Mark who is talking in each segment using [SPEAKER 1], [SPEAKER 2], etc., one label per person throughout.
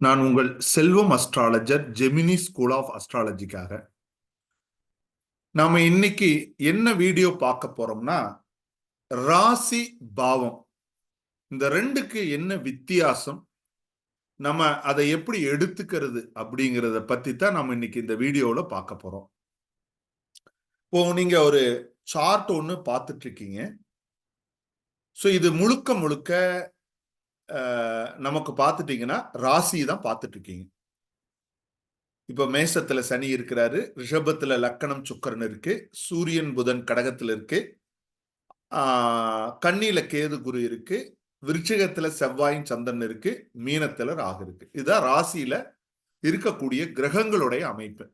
[SPEAKER 1] நான் உங்கள் Selvam astrologer Gemini school of அஸ்ட்ராலஜிக்காக நாம இன்னைக்கு என்ன வீடியோ பார்க்க போறோம்னா ராசி பாவம். இந்த ரெண்டுக்கு என்ன வித்தியாசம்? நம்ம அதை எப்படி எடுத்துக்கிறது அப்படிங்கிறத பத்தி தான் நம்ம இன்னைக்கு இந்த வீடியோல பார்க்க போறோம். இப்போ நீங்க ஒரு சார்ட் ஒன்று பார்த்துட்டு இருக்கீங்க. ஸோ இது முழுக்க முழுக்க நமக்கு பார்த்துட்டீங்கன்னா ராசி தான் பார்த்துட்டு இருக்கீங்க இப்போ மேசத்துல சனி இருக்கிறாரு ரிஷபத்துல லக்கணம் சுக்கரன் இருக்கு சூரியன் புதன் கடகத்துல இருக்கு கண்ணியில கேது குரு இருக்கு விருச்சிகத்துல செவ்வாயின் சந்தன் இருக்கு மீனத்துல ராகு இருக்கு. இதுதான் ராசியில இருக்கக்கூடிய கிரகங்களுடைய அமைப்பு.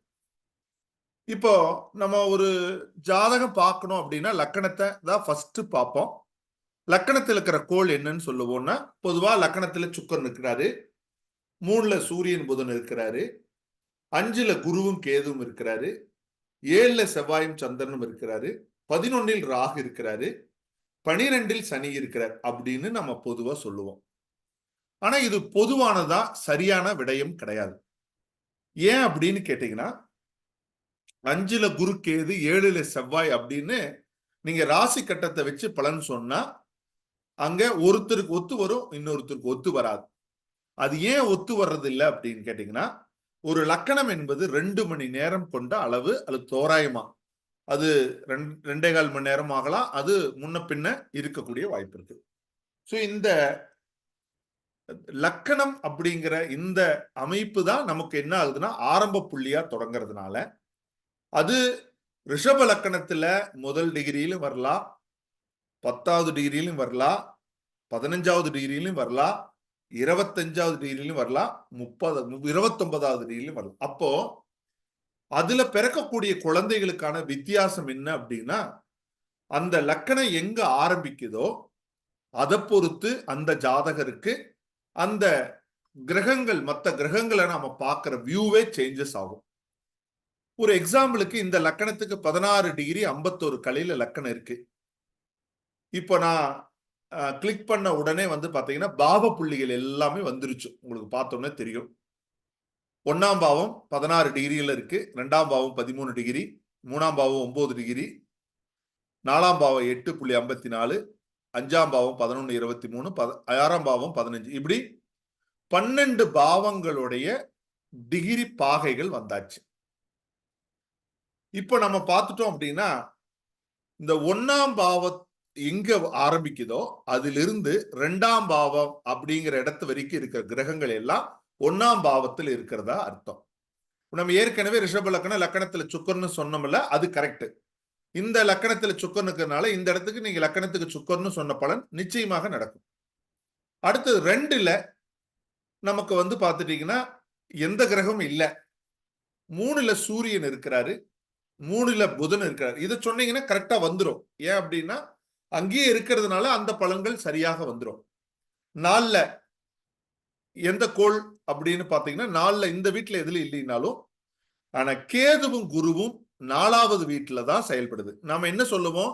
[SPEAKER 1] இப்போ நம்ம ஒரு ஜாதகம் பார்க்கணும் அப்படின்னா லக்கணத்தை தான் ஃபர்ஸ்ட் பார்ப்போம். லக்கணத்தில் இருக்கிற கோள் என்னன்னு சொல்லுவோம்னா பொதுவா லக்கணத்துல சுக்கரன் இருக்கிறாரு. மூணுல சூரியன் புதன் இருக்கிறாரு. அஞ்சுல குருவும் கேதுவும் இருக்கிறாரு. ஏழுல செவ்வாயும் சந்திரனும் இருக்கிறாரு. பதினொன்னில் ராகு இருக்கிறாரு. பனிரெண்டில் சனி இருக்கிறார் அப்படின்னு நம்ம பொதுவா சொல்லுவோம். ஆனா இது பொதுவானதா சரியான விடயம் கிடையாது. ஏன் அப்படின்னு கேட்டீங்கன்னா அஞ்சுல குரு கேது ஏழுல செவ்வாய் அப்படின்னு நீங்க ராசி கட்டத்தை வச்சு பலன் சொன்னா அங்க ஒருத்தருக்கு ஒத்து வரும் இன்னொருத்தருக்கு ஒத்து வராது. அது ஏன் ஒத்து வர்றது இல்லை அப்படின்னு கேட்டீங்கன்னா ஒரு லக்கணம் என்பது ரெண்டு மணி நேரம் கொண்ட அளவு அது தோராயமா. அது ரெண்டே கால் மணி நேரம் ஆகலாம் அது முன்ன பின்ன இருக்கக்கூடிய வாய்ப்பு இருக்கு. ஸோ இந்த லக்கணம் அப்படிங்கிற இந்த அமைப்பு தான் நமக்கு என்ன ஆகுதுன்னா ஆரம்ப புள்ளியா தொடங்குறதுனால அது ரிஷப லக்கணத்துல முதல் டிகிரியிலும் வரலாம் பத்தாவது டிகிரியிலும் வரலாம் பதினஞ்சாவது டிகிரியிலும் வரலாம் இருபத்தஞ்சாவது டிகிரியிலும் வரலாம் முப்பது இருபத்தொன்பதாவது டிகிரியிலும் வரலாம் அப்போ அதுல பிறக்கக்கூடிய குழந்தைகளுக்கான வித்தியாசம் என்ன அப்படின்னா அந்த லக்கணம் எங்க ஆரம்பிக்குதோ அதை பொறுத்து அந்த ஜாதகருக்கு அந்த கிரகங்கள் மற்ற கிரகங்களை நாம பார்க்குற வியூவே சேஞ்சஸ் ஆகும். ஒரு எக்ஸாம்பிளுக்கு இந்த லக்கணத்துக்கு பதினாறு டிகிரி ஐம்பத்தோரு கலையில லக்கணம் இருக்கு. இப்போ நான் கிளிக் பண்ண உடனே வந்து பார்த்தீங்கன்னா பாவ புள்ளிகள் எல்லாமே வந்துருச்சு. உங்களுக்கு பார்த்தோன்னே தெரியும். ஒன்றாம் பாவம் பதினாறு டிகிரியில் இருக்கு. ரெண்டாம் பாவம் பதிமூணு டிகிரி. மூணாம் பாவம் ஒம்பது டிகிரி. நாலாம் பாவம் எட்டு புள்ளி ஐம்பத்தி நாலு அஞ்சாம் பாவம் பதினொன்று இருபத்தி மூணு பத ஆறாம் பாவம் பதினஞ்சு. இப்படி பன்னெண்டு பாவங்களுடைய டிகிரி பாகைகள் வந்தாச்சு. இப்போ நம்ம பார்த்துட்டோம் அப்படின்னா இந்த ஒன்னாம் பாவத் எங்க ஆரம்பிக்குதோ அதிலிருந்து ரெண்டாம் பாவம் அப்படிங்கிற இடத்து வரைக்கும் இருக்கிற கிரகங்கள் எல்லாம் ஒன்னாம் பாவத்தில் இருக்கிறதா அர்த்தம். நம்ம ஏற்கனவே ரிஷப லக்கணம் லக்கணத்துல சுக்கர்னு சொன்னோம்ல அது கரெக்ட் இந்த லக்கணத்துல சுக்கர்னுக்குனால இந்த இடத்துக்கு நீங்க லக்கணத்துக்கு சுக்கர்னு சொன்ன பலன் நிச்சயமாக நடக்கும். அடுத்தது ரெண்டுல நமக்கு வந்து பார்த்துட்டீங்கன்னா எந்த கிரகமும் இல்லை. மூணுல சூரியன் இருக்கிறாரு மூணுல புதன் இருக்கிறாரு. இதை சொன்னீங்கன்னா கரெக்டா வந்துடும் ஏன் அப்படின்னா அங்கேயே இருக்கிறதுனால அந்த பலன்கள் சரியாக வந்துடும் நாளில் எந்த கோள் அப்படின்னு பார்த்தீங்கன்னா நாளில் இந்த வீட்டில் எதுல இல்லைனாலும் ஆனால் கேதுவும் குருவும் நாலாவது வீட்டில் தான் செயல்படுது. நாம் என்ன சொல்லுவோம்?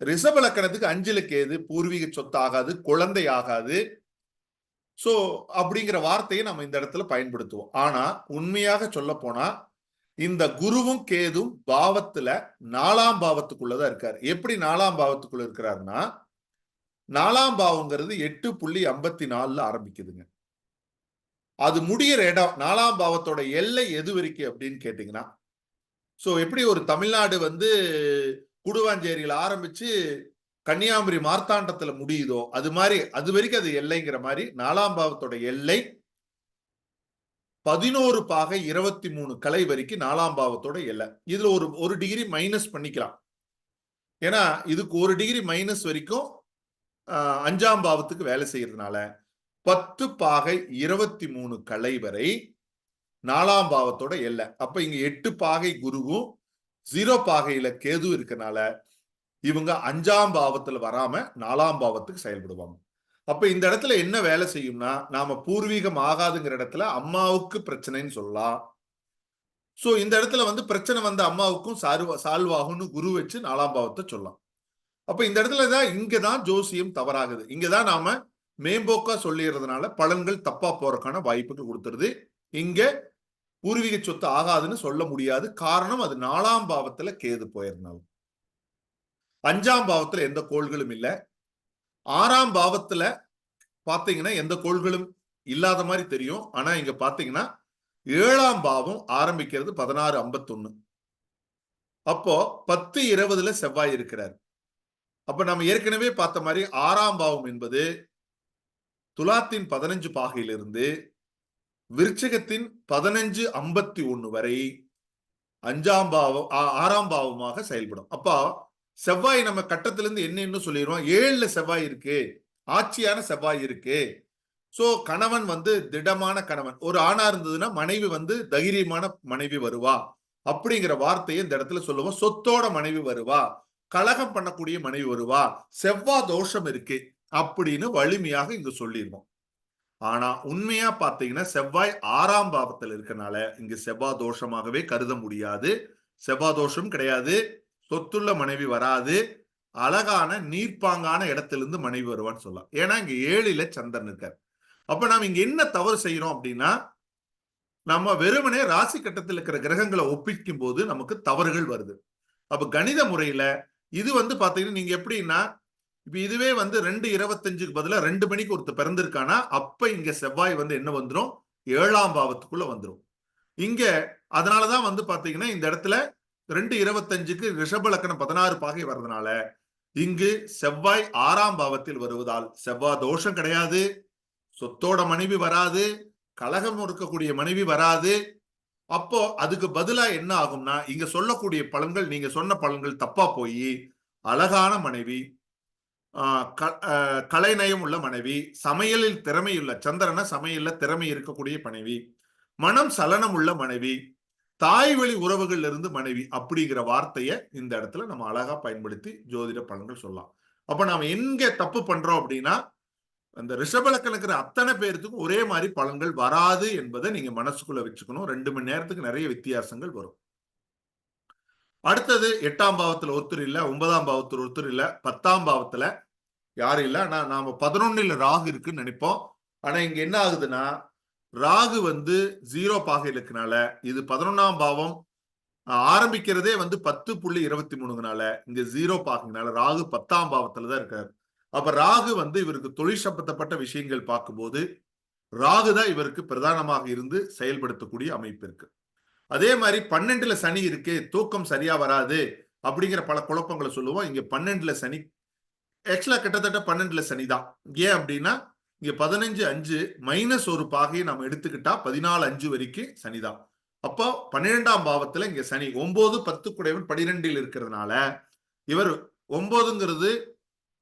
[SPEAKER 1] ரிஷப லக்கணத்துக்கு அஞ்சுல கேது பூர்வீக சொத்து ஆகாது குழந்தை ஆகாது. ஸோ அப்படிங்கிற வார்த்தையை நம்ம இந்த இடத்துல பயன்படுத்துவோம். ஆனால் உண்மையாக சொல்ல போனால் இந்த குருவும் கேதும் பாவத்துல நாலாம் பாவத்துக்குள்ளதான் இருக்காரு. எப்படி நாலாம் பாவத்துக்குள்ள இருக்கிறாருன்னா நாலாம் பாவங்கிறது எட்டு புள்ளி ஐம்பத்தி நாலுல ஆரம்பிக்குதுங்க. அது முடிகிற இடம் நாலாம் பாவத்தோட எல்லை எது வரைக்கும் அப்படின்னு கேட்டீங்கன்னா ஸோ எப்படி ஒரு தமிழ்நாடு வந்து குடுவாஞ்சேரியில் ஆரம்பிச்சு கன்னியாகுமரி மார்த்தாண்டத்துல முடியுதோ அது மாதிரி அது வரைக்கும் அது எல்லைங்கிற மாதிரி நாலாம் பாவத்தோட எல்லை பதினோரு பாகை இருபத்தி மூணு கலை வரைக்கும் நாலாம் பாவத்தோட எல்லை. இதுல ஒரு ஒரு டிகிரி மைனஸ் பண்ணிக்கலாம். ஏன்னா இதுக்கு ஒரு டிகிரி மைனஸ் வரைக்கும் அஞ்சாம் பாவத்துக்கு வேலை செய்யறதுனால பத்து பாகை இருபத்தி மூணு கலை வரை நாலாம் பாவத்தோட எல்லை. அப்ப இங்க எட்டு பாகை குருவும் ஜீரோ பாகையில கேது இருக்கனால இவங்க அஞ்சாம் பாவத்துல வராம நாலாம் பாவத்துக்கு செயல்படுவாங்க. அப்ப இந்த இடத்துல என்ன வேலை செய்யும்னா நாம பூர்வீகம் ஆகாதுங்கிற இடத்துல அம்மாவுக்கு பிரச்சனைன்னு சொல்லலாம். சோ இந்த இடத்துல வந்து பிரச்சனை வந்த அம்மாவுக்கும் சால்வா சால்வாகும்னு குரு வச்சு நாலாம் பாவத்தை சொல்லலாம். அப்ப இந்த இடத்துல தான் இங்கதான் ஜோசியம் தவறாகுது. இங்கதான் நாம மேம்போக்கா சொல்லிடுறதுனால பலன்கள் தப்பா போறதுக்கான வாய்ப்புகள் கொடுத்துருது. இங்க பூர்வீக சொத்து ஆகாதுன்னு சொல்ல முடியாது. காரணம் அது நாலாம் பாவத்துல கேது போயிருந்தாலும். அஞ்சாம் பாவத்துல எந்த கோள்களும் இல்லை. ஆறாம் பாவத்துல பாத்தீங்கன்னா எந்த கோள்களும் இல்லாத மாதிரி தெரியும். ஆனா இங்க பாத்தீங்கன்னா ஏழாம் பாவம் ஆரம்பிக்கிறது பதினாறு ஐம்பத்தொன்னு. அப்போ பத்து இருபதுல செவ்வாய் இருக்கிறார். அப்ப நம்ம ஏற்கனவே பார்த்த மாதிரி ஆறாம் பாவம் என்பது துலாத்தின் பதினஞ்சு பாகையிலிருந்து விருச்சகத்தின் பதினஞ்சு ஐம்பத்தி ஒண்ணு வரை அஞ்சாம் பாவம் ஆ- ஆறாம் பாவமாக செயல்படும். அப்போ செவ்வாய் நம்ம கட்டத்திலிருந்து என்னன்னு சொல்லிடுவோம் ஏழுல செவ்வாய் இருக்கு. ஆட்சியான செவ்வாய் இருக்கு. ஸோ கணவன் வந்து திடமான கணவன். ஒரு ஆணா இருந்ததுன்னா மனைவி வந்து தைரியமான மனைவி வருவா. அப்படிங்கிற வார்த்தையை இந்த இடத்துல சொல்லுவோம். சொத்தோட மனைவி வருவா. கலகம் பண்ணக்கூடிய மனைவி வருவா. செவ்வா தோஷம் இருக்கு அப்படின்னு வலிமையாக இங்க சொல்லிடுவோம். ஆனா உண்மையா பாத்தீங்கன்னா செவ்வாய் ஆறாம் பாவத்தில் இருக்கனால இங்க செவ்வாய் தோஷமாகவே கருத முடியாது. செவ்வாய் தோஷம் கிடையாது. சொத்துள்ள மனைவி வராது. அழகான நீர்ப்பாங்கான இடத்திலிருந்து மனைவி வருவான்னு சொல்லலாம். ஏன்னா இங்க ஏழில சந்திரன் இருக்கார். அப்ப நாம் இங்க என்ன தவறு செய்யறோம் அப்படின்னா நம்ம வெறுமனே ராசி கட்டத்தில் இருக்கிற கிரகங்களை ஒப்பிக்கும் போது நமக்கு தவறுகள் வருது. அப்ப கணித முறையில இது வந்து பாத்தீங்கன்னா நீங்க எப்படின்னா இப்ப இதுவே வந்து ரெண்டு இருபத்தஞ்சுக்கு பதிலாக ரெண்டு மணிக்கு ஒருத்தர் பிறந்திருக்கானா அப்ப இங்க செவ்வாய் வந்து என்ன வந்துடும் ஏழாம் பாவத்துக்குள்ள வந்துடும் இங்க அதனாலதான் வந்து பாத்தீங்கன்னா இந்த இடத்துல ரெண்டு இருபத்தஞ்சுக்கு ரிஷப லக்கணம் பதினாறு பாகை வர்றதுனால இங்கு செவ்வாய் ஆறாம் பாவத்தில் வருவதால் செவ்வாய் தோஷம் கிடையாது சொத்தோட மனைவி வராது கலகம் இருக்கக்கூடிய மனைவி வராது. அப்போ அதுக்கு பதிலா என்ன ஆகும்னா இங்க சொல்லக்கூடிய பலன்கள் நீங்க சொன்ன பலன்கள் தப்பா போய் அழகான மனைவி க- கலைநயம் உள்ள மனைவி சமையலில் திறமையுள்ள சந்திரன சமையல்ல திறமை இருக்கக்கூடிய மனைவி மனம் சலனம் உள்ள மனைவி தாய் வழி உறவுகள்ல இருந்து மனைவி அப்படிங்கிற வார்த்தையை இந்த இடத்துல நம்ம அழகா பயன்படுத்தி ஜோதிட பலன்கள் சொல்லலாம். அப்ப நாம எங்க தப்பு பண்றோம் அப்படின்னா அந்த ரிஷபலக்கணம் இருக்கிற அத்தனை பேர்த்துக்கும் ஒரே மாதிரி பலன்கள் வராது என்பதை நீங்க மனசுக்குள்ள வச்சுக்கணும். ரெண்டு மணி நேரத்துக்கு நிறைய வித்தியாசங்கள் வரும். அடுத்தது எட்டாம் பாவத்துல ஒருத்தர் இல்ல ஒன்பதாம் பாவத்துல ஒருத்தர் இல்ல பத்தாம் பாவத்துல யாரும் இல்ல. ஆனா நாம பதினொன்னுல ராகு இருக்குன்னு நினைப்போம். ஆனா இங்க என்ன ஆகுதுன்னா ராகு வந்து ஜீரோ பாக இருக்கனால இது பதினொன்னாம் பாவம் ஆரம்பிக்கிறதே வந்து பத்து புள்ளி இருபத்தி மூணுங்கனால இங்க ஜீரோ பாகைனால ராகு பத்தாம் பாவத்துல தான் இருக்காரு. அப்ப ராகு வந்து இவருக்கு தொழில் சம்பந்தப்பட்ட விஷயங்கள் பார்க்கும்போது ராகு தான் இவருக்கு பிரதானமாக இருந்து செயல்படுத்தக்கூடிய அமைப்பு இருக்கு. அதே மாதிரி பன்னெண்டுல சனி இருக்கு தூக்கம் சரியா வராது அப்படிங்கிற பல குழப்பங்களை சொல்லுவோம். இங்க பன்னெண்டுல சனி ஆக்சுவலா கிட்டத்தட்ட பன்னெண்டுல சனி தான் ஏன் அப்படின்னா இங்க பதினஞ்சு அஞ்சு மைனஸ் ஒரு பாகையை நம்ம எடுத்துக்கிட்டா பதினாலு அஞ்சு வரைக்கும் சனிதான். அப்போ பன்னிரெண்டாம் பாவத்துல இங்க சனி ஒன்பது பத்து குடைவன் பனிரெண்டில் இருக்கிறதுனால இவர் ஒன்பதுங்கிறது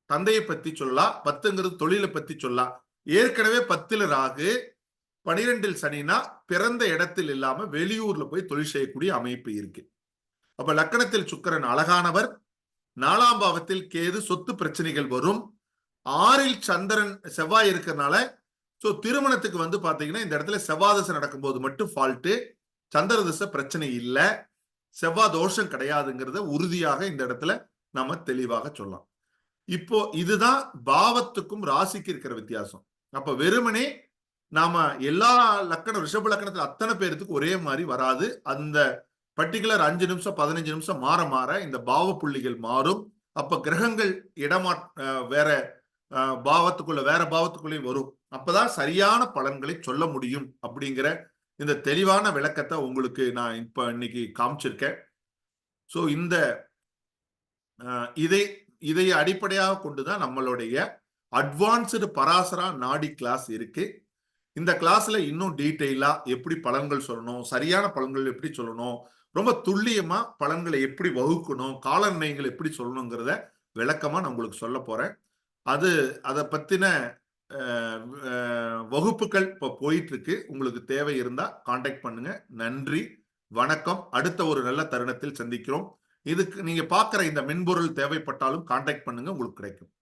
[SPEAKER 1] தந்தையை பத்தி சொல்லா பத்துங்கிறது தொழிலை பத்தி சொல்லா ஏற்கனவே பத்துல ராகு பனிரெண்டில் சனினா பிறந்த இடத்தில் இல்லாம வெளியூர்ல போய் தொழில் செய்யக்கூடிய அமைப்பு இருக்கு. அப்ப லக்கணத்தில் சுக்கரன் அழகானவர். நாலாம் பாவத்தில் கேது சொத்து பிரச்சனைகள் வரும். ஆறில் சந்திரன் செவ்வாய் இருக்கிறதுனால ஸோ திருமணத்துக்கு வந்து பாத்தீங்கன்னா இந்த இடத்துல செவ்வாதசை நடக்கும்போது மட்டும் ஃபால்ட்டு சந்திர திசை பிரச்சனை இல்லை செவ்வாய் தோஷம் கிடையாதுங்கிறத உறுதியாக இந்த இடத்துல நம்ம தெளிவாக சொல்லலாம். இப்போ இதுதான் பாவத்துக்கும் ராசிக்கு இருக்கிற வித்தியாசம். அப்ப வெறுமனே நாம எல்லா லக்கணம் ரிஷப லக்கணத்துல அத்தனை பேர்த்துக்கு ஒரே மாதிரி வராது. அந்த பர்டிகுலர் அஞ்சு நிமிஷம் பதினஞ்சு நிமிஷம் மாற மாற இந்த பாவ புள்ளிகள் மாறும். அப்ப கிரகங்கள் இடமா வேற பாவத்துக்குள்ள வேற பாவத்துக்குள்ளேயும் வரும். அப்பதான் சரியான பலன்களை சொல்ல முடியும் அப்படிங்கிற இந்த தெளிவான விளக்கத்தை உங்களுக்கு நான் இப்ப இன்னைக்கு காமிச்சிருக்கேன். ஸோ இந்த இதை இதை அடிப்படையாக கொண்டுதான் நம்மளுடைய அட்வான்ஸ்டு பராசரா நாடி கிளாஸ் இருக்கு. இந்த கிளாஸ்ல இன்னும் டீட்டெயிலா எப்படி பலன்கள் சொல்லணும் சரியான பலன்கள் எப்படி சொல்லணும் ரொம்ப துல்லியமா பலன்களை எப்படி வகுக்கணும் கால நிர்ணயங்கள் எப்படி சொல்லணுங்கிறத விளக்கமா நான் உங்களுக்கு சொல்ல போறேன். அது அதை பத்தின வகுப்புகள் இப்போ போயிட்டு இருக்கு உங்களுக்கு தேவை இருந்தா காண்டாக்ட் பண்ணுங்க. நன்றி. வணக்கம். அடுத்த ஒரு நல்ல தருணத்தில் சந்திக்கிறோம். இதுக்கு நீங்க பார்க்குற இந்த மென்பொருள் தேவைப்பட்டாலும் காண்டாக்ட் பண்ணுங்க. உங்களுக்கு கிடைக்கும்.